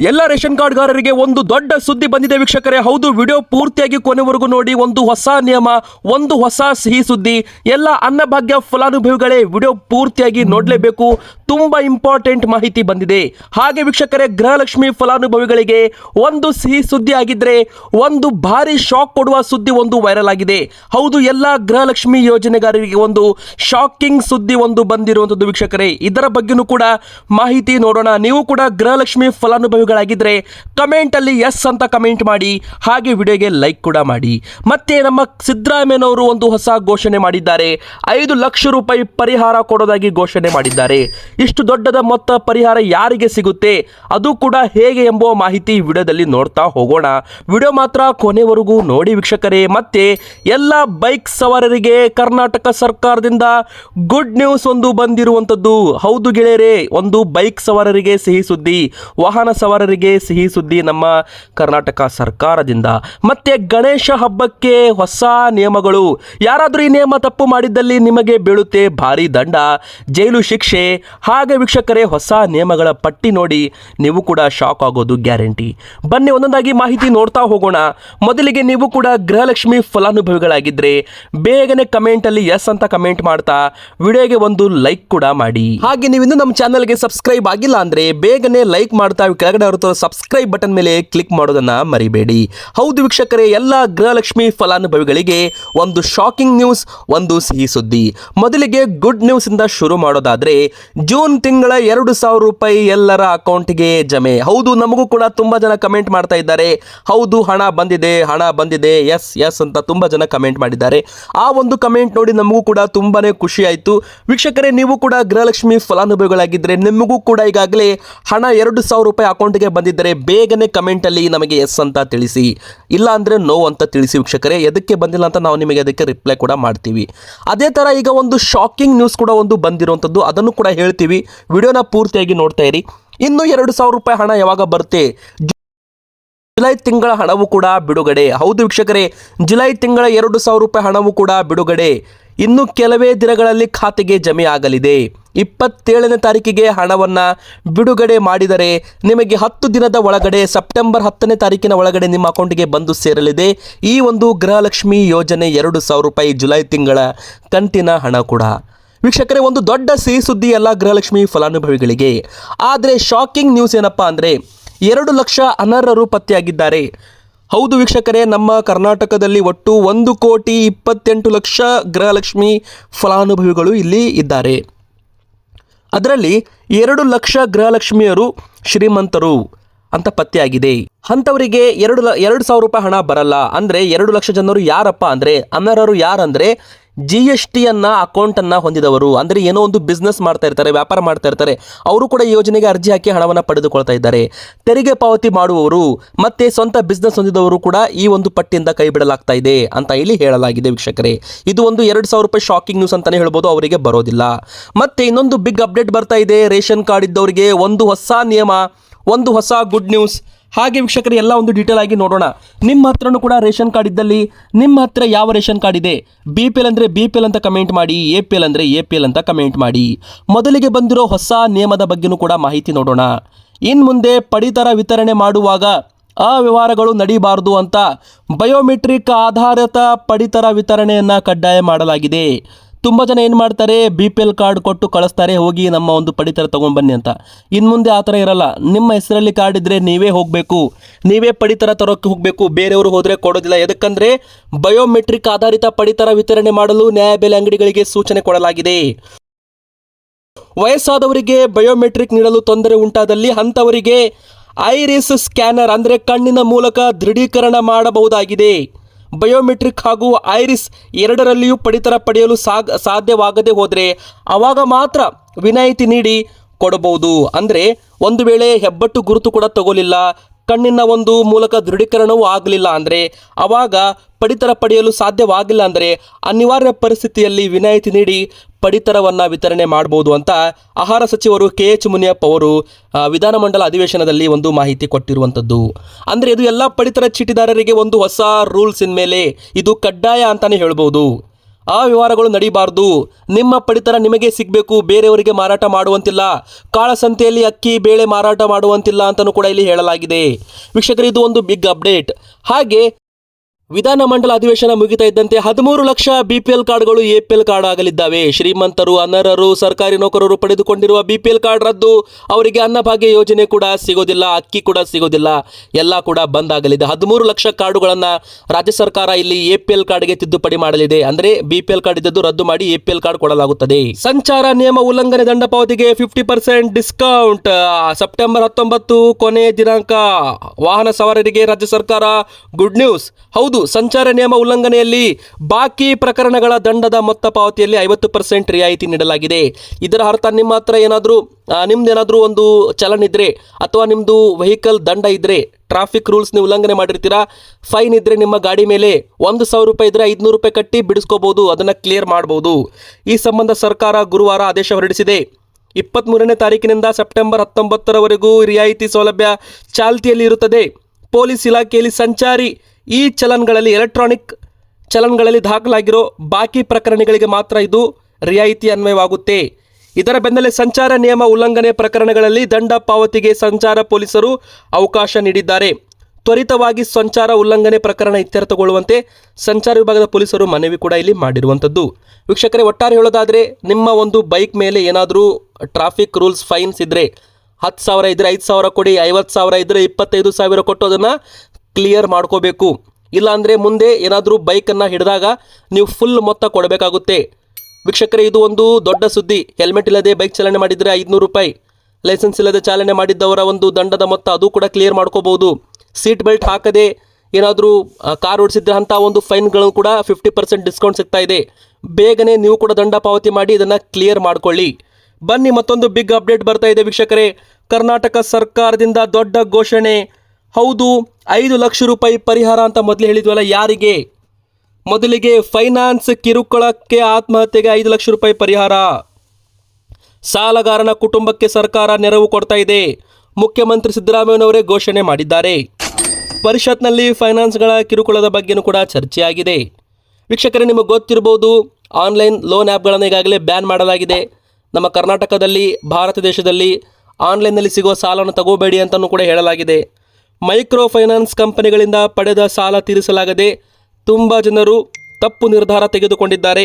ಎಲ್ಲ ರೇಷನ್ ಕಾರ್ಡ್ಗಾರರಿಗೆ ಒಂದು ದೊಡ್ಡ ಸುದ್ದಿ ಬಂದಿದೆ ವೀಕ್ಷಕರೇ. ಹೌದು, ವಿಡಿಯೋ ಪೂರ್ತಿಯಾಗಿ ಕೊನೆವರೆಗೂ ನೋಡಿ, ಒಂದು ಹೊಸ ನಿಯಮ, ಒಂದು ಹೊಸ ಸಿಹಿ ಸುದ್ದಿ, ಎಲ್ಲ ಅನ್ನಭಾಗ್ಯ ಫಲಾನುಭವಿಗಳೇ ವಿಡಿಯೋ ಪೂರ್ತಿಯಾಗಿ ನೋಡಲೇಬೇಕು. ತುಂಬಾ ಇಂಪಾರ್ಟೆಂಟ್ ಮಾಹಿತಿ ಬಂದಿದೆ. ಹಾಗೆ ವೀಕ್ಷಕರೇ, ಗೃಹಲಕ್ಷ್ಮಿ ಫಲಾನುಭವಿಗಳಿಗೆ ಒಂದು ಸಿಹಿ ಸುದ್ದಿ ಆಗಿದ್ರೆ, ಒಂದು ಭಾರಿ ಶಾಕ್ ಕೊಡುವ ಸುದ್ದಿ ಒಂದು ವೈರಲ್ ಆಗಿದೆ. ಹೌದು, ಎಲ್ಲ ಗೃಹಲಕ್ಷ್ಮಿ ಯೋಜನೆಗಾರರಿಗೆ ಒಂದು ಶಾಕಿಂಗ್ ಸುದ್ದಿ ಒಂದು ಬಂದಿರುವಂಥದ್ದು ವೀಕ್ಷಕರೇ. ಇದರ ಬಗ್ಗೆನೂ ಕೂಡ ಮಾಹಿತಿ ನೋಡೋಣ. ನೀವು ಕೂಡ ಗೃಹಲಕ್ಷ್ಮಿ ಫಲಾನುಭವಿಗಳಾಗಿದ್ದರೆ ಕಮೆಂಟ್ ಅಲ್ಲಿ ಎಸ್ ಅಂತ ಕಮೆಂಟ್ ಮಾಡಿ, ಹಾಗೆ ವಿಡಿಯೋಗೆ ಲೈಕ್ ಕೂಡ ಮಾಡಿ. ಮತ್ತೆ ನಮ್ಮ ಸಿದ್ದರಾಮಯ್ಯನವರು ಒಂದು ಹೊಸ ಘೋಷಣೆ ಮಾಡಿದ್ದಾರೆ. ಐದು ಲಕ್ಷ ರೂಪಾಯಿ ಪರಿಹಾರ ಕೊಡೋದಾಗಿ ಘೋಷಣೆ ಮಾಡಿದ್ದಾರೆ. ಇಷ್ಟು ದೊಡ್ಡದ ಮೊತ್ತ ಪರಿಹಾರ ಯಾರಿಗೆ ಸಿಗುತ್ತೆ? ಅದು ಕೂಡ ಹೇಗೆ ಎಂಬ ಮಾಹಿತಿ ವಿಡಿಯೋದಲ್ಲಿ ನೋಡ್ತಾ ಹೋಗೋಣ. ವಿಡಿಯೋ ಮಾತ್ರ ಕೊನೆವರೆಗೂ ನೋಡಿ ವೀಕ್ಷಕರೇ. ಮತ್ತೆ ಎಲ್ಲ ಬೈಕ್ ಸವಾರರಿಗೆ ಕರ್ನಾಟಕ ಸರ್ಕಾರದಿಂದ ಗುಡ್ ನ್ಯೂಸ್ ಒಂದು ಬಂದಿರುವಂಥದ್ದು. ಹೌದು ಗೆಳೆಯರೇ, ಒಂದು ಬೈಕ್ ಸವಾರರಿಗೆ ಸಿಹಿ ಸುದ್ದಿ. ವಾಹನ ಸವಾರರಿಗೆ ಸಿಹಿ ಸುದ್ದಿ ನಮ್ಮ ಕರ್ನಾಟಕ ಸರ್ಕಾರದಿಂದ. ಮತ್ತೆ ಗಣೇಶ ಹಬ್ಬಕ್ಕೆ ಹೊಸ ನಿಯಮಗಳು. ಯಾರಾದರೂ ಈ ನಿಯಮ ತಪ್ಪು ಮಾಡಿದ್ದಲ್ಲಿ ನಿಮಗೆ ಬೀಳುತ್ತೆ ಭಾರಿ ದಂಡ. ಜೈಲು ಶಿಕ್ಷೆ. ಹಾಗೆ ವೀಕ್ಷಕರೇ, ಹೊಸ ನಿಯಮಗಳ ಪಟ್ಟಿ ನೋಡಿ ನೀವು ಕೂಡ ಶಾಕ್ ಆಗೋದು ಗ್ಯಾರಂಟಿ. ಬನ್ನಿ, ಒಂದೊಂದಾಗಿ ಮಾಹಿತಿ ನೋಡ್ತಾ ಹೋಗೋಣ. ಮೊದಲಿಗೆ ನೀವು ಕೂಡ ಗೃಹಲಕ್ಷ್ಮಿ ಫಲಾನುಭವಿಗಳಾಗಿದ್ರೆ ಬೇಗನೆ ಕಮೆಂಟ್ ಅಲ್ಲಿ ಎಸ್ ಅಂತ ಕಮೆಂಟ್ ಮಾಡ್ತಾ ವಿಡಿಯೋಗೆ ಒಂದು ಲೈಕ್ ಕೂಡ ಮಾಡಿ. ಹಾಗೆ ನೀವು ಇನ್ನೂ ನಮ್ಮ ಚಾನಲ್ಗೆ ಸಬ್ಸ್ಕ್ರೈಬ್ ಆಗಿಲ್ಲ ಅಂದ್ರೆ ಬೇಗನೆ ಲೈಕ್ ಮಾಡ್ತಾ ಕೆಳಗಡೆ ಬರುತ್ತೋ ಸಬ್ಸ್ಕ್ರೈಬ್ ಬಟನ್ ಮೇಲೆ ಕ್ಲಿಕ್ ಮಾಡೋದನ್ನ ಮರಿಬೇಡಿ. ಹೌದು ವೀಕ್ಷಕರೇ, ಎಲ್ಲ ಗೃಹಲಕ್ಷ್ಮಿ ಫಲಾನುಭವಿಗಳಿಗೆ ಒಂದು ಶಾಕಿಂಗ್ ನ್ಯೂಸ್ ಒಂದು ಸಿಹಿ ಸುದ್ದಿ. ಮೊದಲಿಗೆ ಗುಡ್ ನ್ಯೂಸ್ ಇಂದ ಶುರು ಮಾಡೋದಾದ್ರೆ, ಜೂನ್ ತಿಂಗಳ ಎರಡು ಸಾವಿರ ರೂಪಾಯಿ ಎಲ್ಲರ ಅಕೌಂಟ್ಗೆ ಜಮೆ. ಹೌದು, ನಮಗೂ ಕೂಡ ತುಂಬಾ ಜನ ಕಮೆಂಟ್ ಮಾಡ್ತಾ ಇದ್ದಾರೆ. ಹೌದು, ಹಣ ಬಂದಿದೆ ಹಣ ಬಂದಿದೆ ಎಸ್ ಎಸ್ ಅಂತ ತುಂಬಾ ಜನ ಕಮೆಂಟ್ ಮಾಡಿದ್ದಾರೆ. ಆ ಒಂದು ಕಮೆಂಟ್ ನೋಡಿ ನಮಗೂ ಕೂಡ ತುಂಬಾನೇ ಖುಷಿ ಆಯಿತು. ವೀಕ್ಷಕರೇ, ನೀವು ಕೂಡ ಗೃಹಲಕ್ಷ್ಮಿ ಫಲಾನುಭವಿಗಳಾಗಿದ್ದರೆ ನಿಮಗೂ ಕೂಡ ಈಗಾಗಲೇ ಹಣ ಎರಡು ಸಾವಿರ ರೂಪಾಯಿ ಅಕೌಂಟ್ಗೆ ಬಂದಿದ್ದರೆ ಬೇಗನೆ ಕಮೆಂಟಲ್ಲಿ ನಮಗೆ ಎಸ್ ಅಂತ ತಿಳಿಸಿ ಇಲ್ಲ ಅಂದರೆ ನೋ ಅಂತ ತಿಳಿಸಿ ವೀಕ್ಷಕರೇ, ಎದಕ್ಕೆ ಬಂದಿಲ್ಲ ಅಂತ ನಾವು ನಿಮಗೆ ಅದಕ್ಕೆ ರಿಪ್ಲೈ ಕೂಡ ಮಾಡ್ತೀವಿ. ಅದೇ ಥರ ಈಗ ಒಂದು ಶಾಕಿಂಗ್ ನ್ಯೂಸ್ ಕೂಡ ಒಂದು ಬಂದಿರುವಂಥದ್ದು, ಅದನ್ನು ಕೂಡ ಹೇಳ್ತೀವಿ. ವಿಡಿಯೋನ ಪೂರ್ತಿಯಾಗಿ ನೋಡ್ತಾ ಇರಿ. ಇನ್ನು ಎರಡು ಸಾವಿರ ರೂಪಾಯಿ ಹಣ ಯಾವಾಗ ಬರುತ್ತೆ? ಜುಲೈ ತಿಂಗಳ ಹಣವು ಕೂಡ ಬಿಡುಗಡೆ. ಹೌದು ವೀಕ್ಷಕರೇ, ಜುಲೈ ತಿಂಗಳ ಎರಡು ಸಾವಿರ ರೂಪಾಯಿ ಹಣವು ಕೂಡ ಬಿಡುಗಡೆ. ಇನ್ನು ಕೆಲವೇ ದಿನಗಳಲ್ಲಿ ಖಾತೆಗೆ ಜಮೆ ಆಗಲಿದೆ. ಇಪ್ಪತ್ತೇಳನೇ ತಾರೀಕಿಗೆ ಹಣವನ್ನು ಬಿಡುಗಡೆ ಮಾಡಿದರೆ ನಿಮಗೆ ಹತ್ತು ದಿನದ ಒಳಗಡೆ ಸೆಪ್ಟೆಂಬರ್ ಹತ್ತನೇ ತಾರೀಕಿನ ಒಳಗಡೆ ನಿಮ್ಮ ಅಕೌಂಟಿಗೆ ಬಂದು ಸೇರಲಿದೆ. ಈ ಒಂದು ಗೃಹಲಕ್ಷ್ಮಿ ಯೋಜನೆ ಎರಡು ಸಾವಿರ ರೂಪಾಯಿ ಜುಲೈ ತಿಂಗಳ ಕಂತಿನ ಹಣ ಕೂಡ. ವೀಕ್ಷಕರೇ, ಒಂದು ದೊಡ್ಡ ಸಿಹಿ ಸುದ್ದಿ ಎಲ್ಲ ಗೃಹಲಕ್ಷ್ಮಿ ಫಲಾನುಭವಿಗಳಿಗೆ. ಆದರೆ ಶಾಕಿಂಗ್ ನ್ಯೂಸ್ ಏನಪ್ಪಾ ಅಂದರೆ, ಎರಡು ಲಕ್ಷ ಅನರ್ಹರು ಪತ್ತೆಯಾಗಿದ್ದಾರೆ ಹೌದು ವೀಕ್ಷಕರೇ, ನಮ್ಮ ಕರ್ನಾಟಕದಲ್ಲಿ ಒಟ್ಟು ಒಂದು ಕೋಟಿ ಇಪ್ಪತ್ತೆಂಟು ಲಕ್ಷ ಗೃಹಲಕ್ಷ್ಮಿ ಫಲಾನುಭವಿಗಳು ಇಲ್ಲಿ ಇದ್ದಾರೆ. ಅದರಲ್ಲಿ ಎರಡು ಲಕ್ಷ ಗೃಹಲಕ್ಷ್ಮಿಯರು ಶ್ರೀಮಂತರು ಅಂತ ಪತ್ತೆಯಾಗಿದೆ. ಅಂಥವರಿಗೆ ಎರಡು ಎರಡು ಸಾವಿರ ರೂಪಾಯಿ ಹಣ ಬರಲ್ಲ. ಅಂದರೆ ಎರಡು ಲಕ್ಷ ಜನರು ಯಾರಪ್ಪ ಅಂದರೆ ಅನರ್ಹರು ಯಾರಂದರೆ ಜಿ ಎಸ್ ಟಿಯನ್ನು ಅಕೌಂಟನ್ನು ಹೊಂದಿದವರು. ಅಂದರೆ ಏನೋ ಒಂದು ಬಿಸ್ನೆಸ್ ಮಾಡ್ತಾ ಇರ್ತಾರೆ, ವ್ಯಾಪಾರ ಮಾಡ್ತಾ ಇರ್ತಾರೆ. ಅವರು ಕೂಡ ಯೋಜನೆಗೆ ಅರ್ಜಿ ಹಾಕಿ ಹಣವನ್ನು ಪಡೆದುಕೊಳ್ತಾ ಇದ್ದಾರೆ. ತೆರಿಗೆ ಪಾವತಿ ಮಾಡುವವರು ಮತ್ತೆ ಸ್ವಂತ ಬಿಸ್ನೆಸ್ ಹೊಂದಿದವರು ಕೂಡ ಈ ಒಂದು ಪಟ್ಟಿಯಿಂದ ಕೈ ಬಿಡಲಾಗ್ತಾ ಇದೆ ಅಂತ ಇಲ್ಲಿ ಹೇಳಲಾಗಿದೆ ವೀಕ್ಷಕರೇ. ಇದು ಒಂದು ಎರಡು ಸಾವಿರ ರೂಪಾಯಿ ಶಾಕಿಂಗ್ ನ್ಯೂಸ್ ಅಂತಲೇ ಹೇಳ್ಬೋದು, ಅವರಿಗೆ ಬರೋದಿಲ್ಲ. ಮತ್ತೆ ಇನ್ನೊಂದು ಬಿಗ್ ಅಪ್ಡೇಟ್ ಬರ್ತಾ ಇದೆ. ರೇಷನ್ ಕಾರ್ಡ್ ಇದ್ದವರಿಗೆ ಒಂದು ಹೊಸ ನಿಯಮ, ಒಂದು ಹೊಸ ಗುಡ್ ನ್ಯೂಸ್ ಹಾಗೆ ವೀಕ್ಷಕರು, ಎಲ್ಲ ಒಂದು ಡೀಟೇಲ್ ಆಗಿ ನೋಡೋಣ. ನಿಮ್ಮ ಹತ್ರನೂ ಕೂಡ ರೇಷನ್ ಕಾರ್ಡ್ ಇದ್ದಲ್ಲಿ ನಿಮ್ಮ ಹತ್ರ ಯಾವ ರೇಷನ್ ಕಾರ್ಡ್ ಇದೆ? ಬಿ ಪಿ ಎಲ್ ಅಂದರೆ ಬಿ ಪಿ ಎಲ್ ಅಂತ ಕಮೆಂಟ್ ಮಾಡಿ ಎ ಪಿ ಎಲ್ ಅಂದರೆ ಎ ಪಿ ಎಲ್ ಅಂತ ಕಮೆಂಟ್ ಮಾಡಿ. ಮೊದಲಿಗೆ ಬಂದಿರೋ ಹೊಸ ನಿಯಮದ ಬಗ್ಗೆನೂ ಕೂಡ ಮಾಹಿತಿ ನೋಡೋಣ. ಇನ್ನು ಮುಂದೆ ಪಡಿತರ ವಿತರಣೆ ಮಾಡುವಾಗ ಅವ್ಯವಹಾರಗಳು ನಡೀಬಾರದು ಅಂತ ಬಯೋಮೆಟ್ರಿಕ್ ಆಧಾರಿತ ಪಡಿತರ ವಿತರಣೆಯನ್ನು ಕಡ್ಡಾಯ ಮಾಡಲಾಗಿದೆ. ತುಂಬ ಜನ ಏನು ಮಾಡ್ತಾರೆ ಬಿ ಪಿ ಎಲ್ ಕಾರ್ಡ್ ಕೊಟ್ಟು ಕಳಿಸ್ತಾರೆ, ಹೋಗಿ ನಮ್ಮ ಒಂದು ಪಡಿತರ ತೊಗೊಂಡ್ಬನ್ನಿ ಅಂತ. ಇನ್ನು ಮುಂದೆ ಆ ಥರ ಇರಲ್ಲ. ನಿಮ್ಮ ಹೆಸರಲ್ಲಿ ಕಾರ್ಡ್ ಇದ್ದರೆ ನೀವೇ ಹೋಗಬೇಕು. ನೀವೇ ಪಡಿತರ ತರೋಕ್ಕೆ ಹೋಗಬೇಕು. ಬೇರೆಯವರು ಹೋದರೆ ಕೊಡೋದಿಲ್ಲ. ಎದಕ್ಕಂದರೆ ಬಯೋಮೆಟ್ರಿಕ್ ಆಧಾರಿತ ಪಡಿತರ ವಿತರಣೆ ಮಾಡಲು ನ್ಯಾಯಬೆಲೆ ಅಂಗಡಿಗಳಿಗೆ ಸೂಚನೆ ಕೊಡಲಾಗಿದೆ. ವಯಸ್ಸಾದವರಿಗೆ ಬಯೋಮೆಟ್ರಿಕ್ ನೀಡಲು ತೊಂದರೆ ಉಂಟಾದಲ್ಲಿ ಅಂಥವರಿಗೆ ಐರಿಸ್ ಸ್ಕ್ಯಾನರ್ ಅಂದರೆ ಕಣ್ಣಿನ ಮೂಲಕ ದೃಢೀಕರಣ ಮಾಡಬಹುದಾಗಿದೆ. ಬಯೋಮೆಟ್ರಿಕ್ ಹಾಗೂ ಐರಿಸ್ ಎರಡರಲ್ಲಿಯೂ ಪಡಿತರ ಪಡೆಯಲು ಸಾಗ್, ಸಾಧ್ಯವಾಗದೆ ಹೋದರೆ ಆವಾಗ ಮಾತ್ರ ವಿನಾಯಿತಿ ನೀಡಿ ಕೊಡಬಹುದು. ಅಂದರೆ ಒಂದು ವೇಳೆ ಹೆಬ್ಬಟ್ಟು ಗುರುತು ಕೂಡ ತಗೋಲಿಲ್ಲ ಕಣ್ಣಿನ ಒಂದು ಮೂಲಕ ದೃಢೀಕರಣವೂ ಆಗಲಿಲ್ಲ ಅಂದರೆ ಆವಾಗ ಪಡಿತರ ಪಡೆಯಲು ಸಾಧ್ಯವಾಗಿಲ್ಲ ಅಂದರೆ ಅನಿವಾರ್ಯ ಪರಿಸ್ಥಿತಿಯಲ್ಲಿ ವಿನಾಯಿತಿ ನೀಡಿ ಪಡಿತರವನ್ನು ವಿತರಣೆ ಮಾಡಬಹುದು ಅಂತ ಆಹಾರ ಸಚಿವರು ಕೆ ಎಚ್ ಮುನಿಯಪ್ಪ ಅವರು ವಿಧಾನಮಂಡಲ ಅಧಿವೇಶನದಲ್ಲಿ ಒಂದು ಮಾಹಿತಿ ಕೊಟ್ಟಿರುವಂಥದ್ದು. ಅಂದರೆ ಇದು ಎಲ್ಲ ಪಡಿತರ ಚೀಟಿದಾರರಿಗೆ ಒಂದು ಹೊಸ ರೂಲ್ಸ್ ಇನ್ಮೇಲೆ ಇದು ಕಡ್ಡಾಯ ಅಂತಲೇ ಹೇಳ್ಬೋದು. ಆ ವ್ಯವಹಾರಗಳು ನಡೀಬಾರ್ದು. ನಿಮ್ಮ ಪಡಿತರ ನಿಮಗೆ ಸಿಗಬೇಕು, ಬೇರೆಯವರಿಗೆ ಮಾರಾಟ ಮಾಡುವಂತಿಲ್ಲ. ಕಾಳಸಂತೆಯಲ್ಲಿ ಅಕ್ಕಿ, ಬೇಳೆ ಮಾರಾಟ ಮಾಡುವಂತಿಲ್ಲ ಅಂತಲೂ ಕೂಡ ಇಲ್ಲಿ ಹೇಳಲಾಗಿದೆ. ವೀಕ್ಷಕರು, ಇದು ಒಂದು ಬಿಗ್ ಅಪ್ಡೇಟ್ ಹಾಗೆ ವಿಧಾನಮಂಡಲ ಅಧಿವೇಶನ ಮುಗಿತಾ ಇದ್ದಂತೆ ಹದಿಮೂರು ಲಕ್ಷ ಬಿಪಿಎಲ್ ಕಾರ್ಡ್ಗಳು ಎಪಿಎಲ್ ಕಾರ್ಡ್ ಆಗಲಿದ್ದಾವೆ. ಶ್ರೀಮಂತರು, ಅನರ್ಹರು, ಸರ್ಕಾರಿ ನೌಕರರು ಪಡೆದುಕೊಂಡಿರುವ ಬಿಪಿಎಲ್ ಕಾರ್ಡ್ ರದ್ದು. ಅವರಿಗೆ ಅನ್ನಭಾಗ್ಯ ಯೋಜನೆ ಕೂಡ ಸಿಗೋದಿಲ್ಲ, ಅಕ್ಕಿ ಕೂಡ ಸಿಗೋದಿಲ್ಲ. ಎಲ್ಲ ಕೂಡ ಬಂದ್ ಆಗಲಿದೆ. ಹದಿಮೂರು ಲಕ್ಷ ಕಾರ್ಡುಗಳನ್ನು ರಾಜ್ಯ ಸರ್ಕಾರ ಇಲ್ಲಿ ಎಪಿಎಲ್ ಕಾರ್ಡ್ಗೆ ತಿದ್ದುಪಡಿ ಮಾಡಲಿದೆ. ಅಂದ್ರೆ ಬಿಪಿಎಲ್ ಕಾರ್ಡ್ ಇದ್ದದ್ದು ರದ್ದು ಮಾಡಿ ಎಪಿಎಲ್ ಕಾರ್ಡ್ ಕೊಡಲಾಗುತ್ತದೆ. ಸಂಚಾರ ನಿಯಮ ಉಲ್ಲಂಘನೆ ದಂಡ ಪಾವತಿಗೆ ಫಿಫ್ಟಿ ಪರ್ಸೆಂಟ್ ಡಿಸ್ಕೌಂಟ್ ಸೆಪ್ಟೆಂಬರ್ ಹತ್ತೊಂಬತ್ತು ಕೊನೆ ದಿನಾಂಕ. ವಾಹನ ಸವಾರರಿಗೆ ರಾಜ್ಯ ಸರ್ಕಾರ ಗುಡ್ ನ್ಯೂಸ್ ಹೌದು ಸಂಚಾರ ನಿಯಮ ಉಲ್ಲಂಘನೆಯಲ್ಲಿ ಬಾಕಿ ಪ್ರಕರಣಗಳ ದಂಡದ ಮೊತ್ತ ಪಾವತಿಯಲ್ಲಿ ಐವತ್ತು ಪರ್ಸೆಂಟ್ ರಿಯಾಯಿತಿ ನೀಡಲಾಗಿದೆ. ಇದರ ಅರ್ಥ ನಿಮ್ಮ ಹತ್ರ ಏನಾದರೂ ನಿಮ್ದು ಏನಾದರೂ ಒಂದು ಚಲನ್ ಇದ್ದರೆ ಅಥವಾ ನಿಮ್ಮದು ವೆಹಿಕಲ್ ದಂಡ ಇದ್ದರೆ ಟ್ರಾಫಿಕ್ ರೂಲ್ಸ್ ನೀವು ಉಲ್ಲಂಘನೆ ಮಾಡಿರ್ತೀರಾ, ಫೈನ್ ಇದ್ದರೆ ನಿಮ್ಮ ಗಾಡಿ ಮೇಲೆ ಒಂದು ಸಾವಿರ ರೂಪಾಯಿ ಇದ್ದರೆ ಐದುನೂರು ರೂಪಾಯಿ ಕಟ್ಟಿ ಬಿಡಿಸ್ಕೋಬೋದು ಅದನ್ನು ಕ್ಲಿಯರ್ ಮಾಡಬಹುದು ಈ ಸಂಬಂಧ ಸರ್ಕಾರ ಗುರುವಾರ ಆದೇಶ ಹೊರಡಿಸಿದೆ. ಇಪ್ಪತ್ತ್ಮೂರನೇ ತಾರೀಕಿನಿಂದ ಸೆಪ್ಟೆಂಬರ್ ಹತ್ತೊಂಬತ್ತರವರೆಗೂ ರಿಯಾಯಿತಿ ಸೌಲಭ್ಯ ಚಾಲ್ತಿಯಲ್ಲಿ ಇರುತ್ತದೆ. ಪೊಲೀಸ್ ಇಲಾಖೆಯಲ್ಲಿ ಸಂಚಾರಿ ಈ ಚಲನ್ಗಳಲ್ಲಿ ಎಲೆಕ್ಟ್ರಾನಿಕ್ ಚಲನ್ಗಳಲ್ಲಿ ದಾಖಲಾಗಿರೋ ಬಾಕಿ ಪ್ರಕರಣಗಳಿಗೆ ಮಾತ್ರ ಇದು ರಿಯಾಯಿತಿ ಅನ್ವಯವಾಗುತ್ತೆ. ಇದರ ಬೆನ್ನಲ್ಲೇ ಸಂಚಾರ ನಿಯಮ ಉಲ್ಲಂಘನೆ ಪ್ರಕರಣಗಳಲ್ಲಿ ದಂಡ ಪಾವತಿಗೆ ಸಂಚಾರ ಪೊಲೀಸರು ಅವಕಾಶ ನೀಡಿದ್ದಾರೆ. ತ್ವರಿತವಾಗಿ ಸಂಚಾರ ಉಲ್ಲಂಘನೆ ಪ್ರಕರಣ ಇತ್ಯರ್ಥಗೊಳ್ಳುವಂತೆ ಸಂಚಾರ ವಿಭಾಗದ ಪೊಲೀಸರು ಮನವಿ ಕೂಡ ಇಲ್ಲಿ ಮಾಡಿರುವಂಥದ್ದು. ವೀಕ್ಷಕರೇ, ಒಟ್ಟಾರೆ ಹೇಳೋದಾದರೆ, ನಿಮ್ಮ ಒಂದು ಬೈಕ್ ಮೇಲೆ ಏನಾದರೂ ಟ್ರಾಫಿಕ್ ರೂಲ್ಸ್ ಫೈನ್ಸ್ ಇದ್ದರೆ ಹತ್ತು ಸಾವಿರ ಇದ್ದರೆ ಐದು ಸಾವಿರ ಕೊಡಿ, ಐವತ್ತು ಸಾವಿರ ಇದ್ದರೆ ಇಪ್ಪತ್ತೈದು ಸಾವಿರ ಕೊಟ್ಟು ಅದನ್ನು ಕ್ಲಿಯರ್ ಮಾಡ್ಕೋಬೇಕು. ಇಲ್ಲಾಂದರೆ ಮುಂದೆ ಏನಾದರೂ ಬೈಕನ್ನು ಹಿಡಿದಾಗ ನೀವು ಫುಲ್ ಮೊತ್ತ ಕೊಡಬೇಕಾಗುತ್ತೆ. ವೀಕ್ಷಕರೇ, ಇದು ಒಂದು ದೊಡ್ಡ ಸುದ್ದಿ. ಹೆಲ್ಮೆಟ್ ಇಲ್ಲದೆ ಬೈಕ್ ಚಾಲನೆ ಮಾಡಿದರೆ ಐದುನೂರು ರೂಪಾಯಿ. ಲೈಸೆನ್ಸ್ ಇಲ್ಲದೆ ಚಾಲನೆ ಮಾಡಿದ್ದವರ ಒಂದು ದಂಡದ ಮೊತ್ತ ಅದು ಕೂಡ ಕ್ಲಿಯರ್ ಮಾಡ್ಕೋಬಹುದು. ಸೀಟ್ ಬೆಲ್ಟ್ ಹಾಕದೆ ಏನಾದರೂ ಕಾರ್ ಓಡಿಸಿದ್ರೆ ಅಂತ ಒಂದು ಫೈನ್ಗಳನ್ನು ಕೂಡ ಫಿಫ್ಟಿ ಪರ್ಸೆಂಟ್ ಡಿಸ್ಕೌಂಟ್ ಸಿಗ್ತಾ ಇದೆ. ಬೇಗನೆ ನೀವು ಕೂಡ ದಂಡ ಪಾವತಿ ಮಾಡಿ ಇದನ್ನು ಕ್ಲಿಯರ್ ಮಾಡ್ಕೊಳ್ಳಿ. ಬನ್ನಿ ಮತ್ತೊಂದು ಬಿಗ್ ಅಪ್ಡೇಟ್ ಬರ್ತಾ ಇದೆ ವೀಕ್ಷಕರೇ. ಕರ್ನಾಟಕ ಸರ್ಕಾರದಿಂದ ದೊಡ್ಡ ಘೋಷಣೆ. ಹೌದು, ಐದು ಲಕ್ಷ ರೂಪಾಯಿ ಪರಿಹಾರ ಅಂತ ಮೊದಲು ಹೇಳಿದ್ವಲ್ಲ, ಯಾರಿಗೆ? ಮೊದಲಿಗೆ ಫೈನಾನ್ಸ್ ಕಿರುಕುಳಕ್ಕೆ ಆತ್ಮಹತ್ಯೆಗೆ ಐದು ಲಕ್ಷ ರೂಪಾಯಿ ಪರಿಹಾರ. ಸಾಲಗಾರನ ಕುಟುಂಬಕ್ಕೆ ಸರ್ಕಾರ ನೆರವು ಕೊಡ್ತಾ ಇದೆ, ಮುಖ್ಯಮಂತ್ರಿ ಸಿದ್ದರಾಮಯ್ಯನವರೇ ಘೋಷಣೆ ಮಾಡಿದ್ದಾರೆ. ಪರಿಷತ್ನಲ್ಲಿ ಫೈನಾನ್ಸ್ಗಳ ಕಿರುಕುಳದ ಬಗ್ಗೆನೂ ಕೂಡ ಚರ್ಚೆಯಾಗಿದೆ. ವೀಕ್ಷಕರೇ, ನಿಮಗೆ ಗೊತ್ತಿರ್ಬೋದು ಆನ್ಲೈನ್ ಲೋನ್ ಆ್ಯಪ್ಗಳನ್ನು ಈಗಾಗಲೇ ಬ್ಯಾನ್ ಮಾಡಲಾಗಿದೆ. ನಮ್ಮ ಕರ್ನಾಟಕದಲ್ಲಿ, ಭಾರತ ದೇಶದಲ್ಲಿ ಆನ್ಲೈನ್ನಲ್ಲಿ ಸಿಗುವ ಸಾಲವನ್ನು ತಗೋಬೇಡಿ ಅಂತಲೂ ಕೂಡ ಹೇಳಲಾಗಿದೆ. ಮೈಕ್ರೋ ಫೈನಾನ್ಸ್ ಕಂಪನಿಗಳಿಂದ ಪಡೆದ ಸಾಲ ತೀರಿಸಲಾಗದೆ ತುಂಬ ಜನರು ತಪ್ಪು ನಿರ್ಧಾರ ತೆಗೆದುಕೊಂಡಿದ್ದಾರೆ.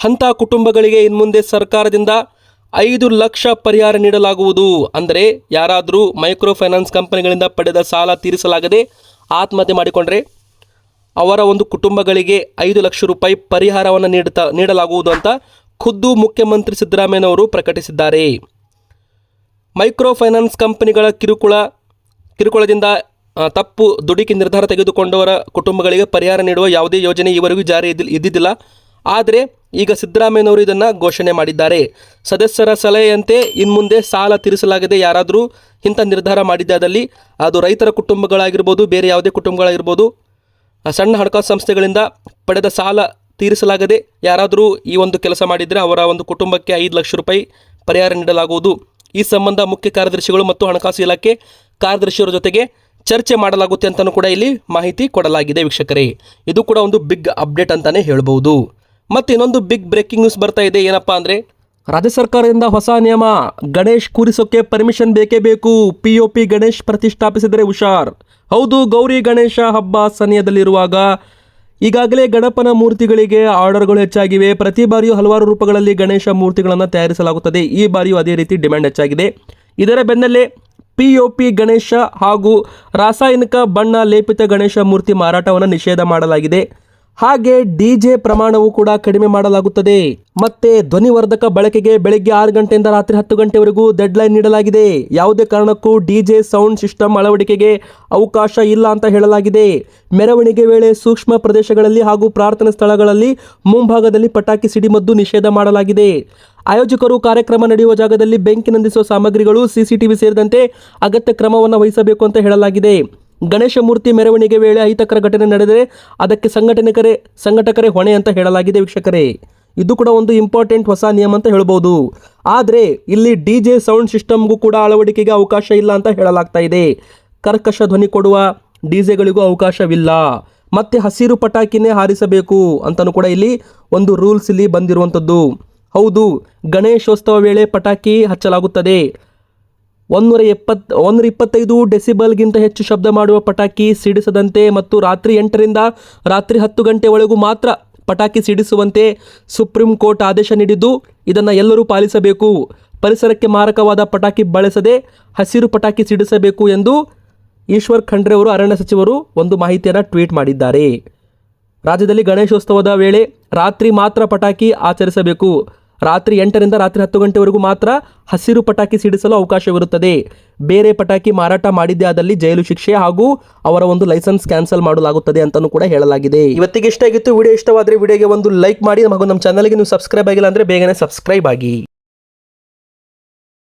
ಅಂಥ ಕುಟುಂಬಗಳಿಗೆ ಇನ್ಮುಂದೆ ಸರ್ಕಾರದಿಂದ ಐದು ಲಕ್ಷ ಪರಿಹಾರ ನೀಡಲಾಗುವುದು. ಅಂದರೆ ಯಾರಾದರೂ ಮೈಕ್ರೋ ಫೈನಾನ್ಸ್ ಕಂಪನಿಗಳಿಂದ ಪಡೆದ ಸಾಲ ತೀರಿಸಲಾಗದೆ ಆತ್ಮಹತ್ಯೆ ಮಾಡಿಕೊಂಡ್ರೆ ಅವರ ಒಂದು ಕುಟುಂಬಗಳಿಗೆ ಐದು ಲಕ್ಷ ರೂಪಾಯಿ ಪರಿಹಾರವನ್ನು ನೀಡುತ್ತಾ, ನೀಡಲಾಗುವುದು ಅಂತ ಖುದ್ದು ಮುಖ್ಯಮಂತ್ರಿ ಸಿದ್ದರಾಮಯ್ಯನವರು ಪ್ರಕಟಿಸಿದ್ದಾರೆ. ಮೈಕ್ರೋ ಫೈನಾನ್ಸ್ ಕಂಪನಿಗಳ ಕಿರುಕುಳ ಕಿರುಕುಳದಿಂದ ತಪ್ಪು ದುಡುಕಿ ನಿರ್ಧಾರ ತೆಗೆದುಕೊಂಡವರ ಕುಟುಂಬಗಳಿಗೆ ಪರಿಹಾರ ನೀಡುವ ಯಾವುದೇ ಯೋಜನೆ ಈವರೆಗೂ ಜಾರಿ ಇದ್ದಿದ್ದಿಲ್ಲ. ಆದರೆ, ಈಗ ಸಿದ್ದರಾಮಯ್ಯನವರು ಇದನ್ನು ಘೋಷಣೆ ಮಾಡಿದ್ದಾರೆ. ಸದಸ್ಯರ ಸಲಹೆಯಂತೆ ಇನ್ಮುಂದೆ ಸಾಲ ತೀರಿಸಲಾಗದೆ ಯಾರಾದರೂ ಇಂಥ ನಿರ್ಧಾರ ಮಾಡಿದ್ದಾದಲ್ಲಿ ಅದು ರೈತರ ಕುಟುಂಬಗಳಾಗಿರ್ಬೋದು, ಬೇರೆ ಯಾವುದೇ ಕುಟುಂಬಗಳಾಗಿರ್ಬೋದು ಸಣ್ಣ ಹಣಕಾಸು ಸಂಸ್ಥೆಗಳಿಂದ ಪಡೆದ ಸಾಲ ತೀರಿಸಲಾಗದೆ ಯಾರಾದರೂ ಈ ಒಂದು ಕೆಲಸ ಮಾಡಿದರೆ ಅವರ ಒಂದು ಕುಟುಂಬಕ್ಕೆ ಐದು ಲಕ್ಷ ರೂಪಾಯಿ ಪರಿಹಾರ ನೀಡಲಾಗುವುದು. ಈ ಸಂಬಂಧ ಮುಖ್ಯ ಕಾರ್ಯದರ್ಶಿಗಳು ಮತ್ತು ಹಣಕಾಸು ಇಲಾಖೆ ಕಾರ್ಯದರ್ಶಿಯವರ ಜೊತೆಗೆ ಚರ್ಚೆ ಮಾಡಲಾಗುತ್ತೆ ಅಂತಲೂ ಕೂಡ ಇಲ್ಲಿ ಮಾಹಿತಿ ಕೊಡಲಾಗಿದೆ ವೀಕ್ಷಕರೇ. ಇದು ಕೂಡ ಒಂದು ಬಿಗ್ ಅಪ್ಡೇಟ್ ಅಂತಲೇ ಹೇಳ್ಬೋದು ಮತ್ತು ಇನ್ನೊಂದು ಬಿಗ್ ಬ್ರೇಕಿಂಗ್ ನ್ಯೂಸ್ ಬರ್ತಾ ಇದೆ. ಏನಪ್ಪಾ ಅಂದರೆ, ರಾಜ್ಯ ಸರ್ಕಾರದಿಂದ ಹೊಸ ನಿಯಮ, ಗಣೇಶ್ ಕೂರಿಸೋಕೆ ಪರ್ಮಿಷನ್ ಬೇಕೇ ಬೇಕು. ಪಿ ಒ ಪಿ ಗಣೇಶ್ ಪ್ರತಿಷ್ಠಾಪಿಸಿದರೆ ಹುಷಾರ್. ಹೌದು, ಗೌರಿ ಗಣೇಶ ಹಬ್ಬ ಸನಿಯದಲ್ಲಿರುವಾಗ ಈಗಾಗಲೇ ಗಣಪನ ಮೂರ್ತಿಗಳಿಗೆ ಆರ್ಡರ್ಗಳು ಹೆಚ್ಚಾಗಿವೆ. ಪ್ರತಿ ಬಾರಿಯೂ ಹಲವಾರು ರೂಪಗಳಲ್ಲಿ ಗಣೇಶ ಮೂರ್ತಿಗಳನ್ನು ತಯಾರಿಸಲಾಗುತ್ತದೆ. ಈ ಬಾರಿಯೂ ಅದೇ ರೀತಿ ಡಿಮ್ಯಾಂಡ್ ಹೆಚ್ಚಾಗಿದೆ. ಇದರ ಬೆನ್ನಲ್ಲೇ ಪಿ ಒ ಪಿ ಗಣೇಶ ಹಾಗೂ ರಾಸಾಯನಿಕ ಬಣ್ಣ ಲೇಪಿತ ಗಣೇಶ ಮೂರ್ತಿ ಮಾರಾಟವನ್ನು ನಿಷೇಧ ಮಾಡಲಾಗಿದೆ. ಹಾಗೆ ಡಿಜೆ ಪ್ರಮಾಣವು ಕೂಡ ಕಡಿಮೆ ಮಾಡಲಾಗುತ್ತದೆ. ಮತ್ತೆ ಧ್ವನಿವರ್ಧಕ ಬಳಕೆಗೆ ಬೆಳಗ್ಗೆ ಆರು ಗಂಟೆಯಿಂದ ರಾತ್ರಿ ಹತ್ತು ಗಂಟೆವರೆಗೂ ಡೆಡ್ಲೈನ್ ನೀಡಲಾಗಿದೆ. ಯಾವುದೇ ಕಾರಣಕ್ಕೂ ಡಿಜೆ ಸೌಂಡ್ ಸಿಸ್ಟಮ್ ಅಳವಡಿಕೆಗೆ ಅವಕಾಶ ಇಲ್ಲ ಅಂತ ಹೇಳಲಾಗಿದೆ. ಮೆರವಣಿಗೆ ವೇಳೆ ಸೂಕ್ಷ್ಮ ಪ್ರದೇಶಗಳಲ್ಲಿ ಹಾಗೂ ಪ್ರಾರ್ಥನಾ ಸ್ಥಳಗಳಲ್ಲಿ ಮುಂಭಾಗದಲ್ಲಿ ಪಟಾಕಿ ಸಿಡಿಮದ್ದು ನಿಷೇಧ ಮಾಡಲಾಗಿದೆ. ಆಯೋಜಕರು ಕಾರ್ಯಕ್ರಮ ನಡೆಯುವ ಜಾಗದಲ್ಲಿ ಬೆಂಕಿ ನಂದಿಸುವ ಸಾಮಗ್ರಿಗಳು, ಸಿಸಿಟಿವಿ ಸೇರಿದಂತೆ ಅಗತ್ಯ ಕ್ರಮವನ್ನು ವಹಿಸಬೇಕು ಅಂತ ಹೇಳಲಾಗಿದೆ. ಗಣೇಶ ಮೂರ್ತಿ ಮೆರವಣಿಗೆ ವೇಳೆ ಅಹಿತಕರ ಘಟನೆ ನಡೆದರೆ ಅದಕ್ಕೆ ಸಂಘಟನೆಕರೇ ಸಂಘಟಕರೇ ಹೊಣೆ ಅಂತ ಹೇಳಲಾಗಿದೆ ವೀಕ್ಷಕರೇ. ಇದು ಕೂಡ ಒಂದು ಇಂಪಾರ್ಟೆಂಟ್ ಹೊಸ ನಿಯಮ ಅಂತ ಹೇಳ್ಬೋದು. ಆದರೆ ಇಲ್ಲಿ ಡಿ ಜೆ ಸೌಂಡ್ ಸಿಸ್ಟಮ್ಗೂ ಕೂಡ ಅಳವಡಿಕೆಗೆ ಅವಕಾಶ ಇಲ್ಲ ಅಂತ ಹೇಳಲಾಗ್ತಾ ಇದೆ. ಕರ್ಕಶ ಧ್ವನಿ ಕೊಡುವ ಡಿ ಜೆಗಳಿಗೂ ಅವಕಾಶವಿಲ್ಲ. ಮತ್ತೆ ಹಸಿರು ಪಟಾಕಿನೇ ಹಾರಿಸಬೇಕು ಅಂತಲೂ ಕೂಡ ಇಲ್ಲಿ ಒಂದು ರೂಲ್ಸ್ ಇಲ್ಲಿ ಬಂದಿರುವಂಥದ್ದು. ಹೌದು, ಗಣೇಶೋತ್ಸವ ವೇಳೆ ಪಟಾಕಿ ಹಚ್ಚಲಾಗುತ್ತದೆ. ಒಂದೂರ ಎಪ್ಪತ್ ಒಂದೂರ ಇಪ್ಪತ್ತೈದು ಡೆಸಿಬಲ್ಗಿಂತ ಹೆಚ್ಚು ಶಬ್ದ ಮಾಡುವ ಪಟಾಕಿ ಸಿಡಿಸದಂತೆ ಮತ್ತು ರಾತ್ರಿ ಎಂಟರಿಂದ ರಾತ್ರಿ ಹತ್ತು ಗಂಟೆವರೆಗೂ ಮಾತ್ರ ಪಟಾಕಿ ಸಿಡಿಸುವಂತೆ ಸುಪ್ರೀಂ ಕೋರ್ಟ್ ಆದೇಶ ನೀಡಿದ್ದು, ಇದನ್ನು ಎಲ್ಲರೂ ಪಾಲಿಸಬೇಕು. ಪರಿಸರಕ್ಕೆ ಮಾರಕವಾದ ಪಟಾಕಿ ಬಳಸದೆ ಹಸಿರು ಪಟಾಕಿ ಸಿಡಿಸಬೇಕು ಎಂದು ಈಶ್ವರ್ ಖಂಡ್ರೆ ಅವರು ಅರಣ್ಯ ಸಚಿವರು ಒಂದು ಮಾಹಿತಿಯನ್ನು ಟ್ವೀಟ್ ಮಾಡಿದ್ದಾರೆ. ರಾಜ್ಯದಲ್ಲಿ ಗಣೇಶೋತ್ಸವದ ವೇಳೆ ರಾತ್ರಿ ಮಾತ್ರ ಪಟಾಕಿ ಆಚರಿಸಬೇಕು. ರಾತ್ರಿ ಎಂಟರಿಂದ ರಾತ್ರಿ ಹತ್ತು ಗಂಟೆವರೆಗೂ ಮಾತ್ರ ಹಸಿರು ಪಟಾಕಿ ಸಿಡಿಸಲು ಅವಕಾಶವಿರುತ್ತದೆ. ಬೇರೆ ಪಟಾಕಿ ಮಾರಾಟ ಮಾಡಿದ್ದೇ ಆದಲ್ಲಿ ಜೈಲು ಶಿಕ್ಷೆ ಹಾಗೂ ಅವರ ಒಂದು ಲೈಸೆನ್ಸ್ ಕ್ಯಾನ್ಸಲ್ ಮಾಡಲಾಗುತ್ತದೆ ಅಂತಲೂ ಕೂಡ ಹೇಳಲಾಗಿದೆ. ಇವತ್ತಿಗೆ ಇಷ್ಟ ಆಗಿತ್ತು, ವಿಡಿಯೋ ಇಷ್ಟವಾದರೆ ವಿಡಿಯೋಗೆ ಒಂದು ಲೈಕ್ ಮಾಡಿ ಹಾಗೂ ನಮ್ಮ ಚಾನಲ್ಗೆ ನೀವು ಸಬ್ಸ್ಕ್ರೈಬ್ ಆಗಿಲ್ಲ ಅಂದರೆ ಬೇಗನೆ ಸಬ್ಸ್ಕ್ರೈಬ್ ಆಗಿ.